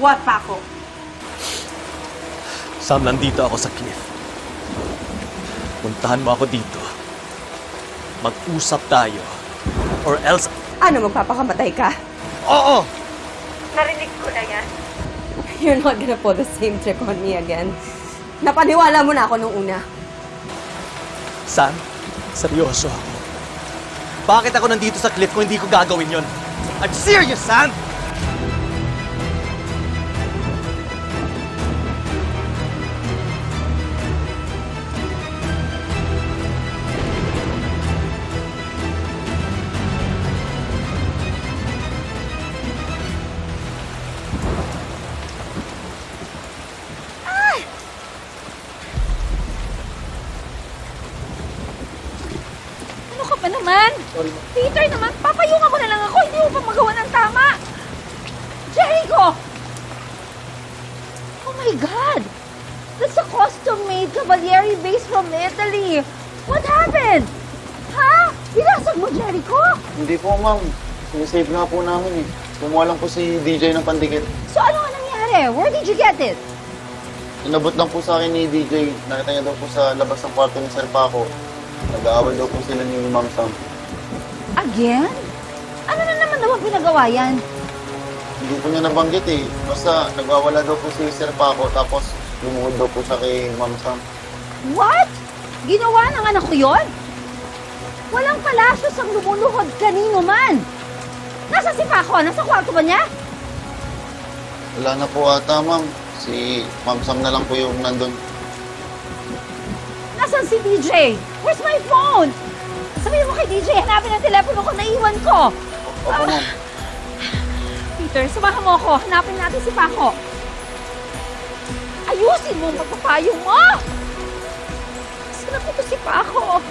What, Paco? Sam, nandito ako sa cliff. Puntahan mo ako dito. Mag-usap tayo. Or else... Ano, magpapakamatay ka? Oo! Narinig ko na yan. You're not gonna pull the same trick on me again. Napaniwala mo na ako nung una. Sam, seryoso ako. Bakit ako nandito sa cliff kung hindi ko gagawin yon? I'm serious, Sam! Ba naman? Peter naman, papayungan mo na lang ako. Hindi mo pa magawa ng tama. Jericho! Oh my God! That's a custom-made Cavalieri base from Italy. What happened? Ha? Binasag mo, Jericho? Hindi po, ma'am. Sinisave nga po namin eh. Kumuha lang po si DJ ng pandikit. So ano nga nangyari? Where did you get it? Inabot lang po sa akin ni DJ. Nakita niya daw po sa labas ng kwarto ni Sir Paco. Nag-aaway daw po sila ni Ma'am Sam. Again? Ano na naman naman pinagawa yan? Hindi po niya nabanggit eh. Basta nagwawala daw po si Sir Paco tapos lumuhod daw po siya kay Ma'am Sam. What? Ginawa ng anak ko yon? Walang palasyos ang lumuluhod kanino man. Nasa si Paco? Nasa kwarto ba niya? Wala na po ata, ma'am. Si Ma'am Sam na lang po yung nandun. Nasaan si DJ? Where's my phone? Sabihin mo kay DJ, hanapin ang telepono ko, naiwan ko. Opo, ma'am. Peter, samahan mo ako. Hanapin natin si Paco. Ayusin mo ang pagpapayong mo! Saan na po to si Paco?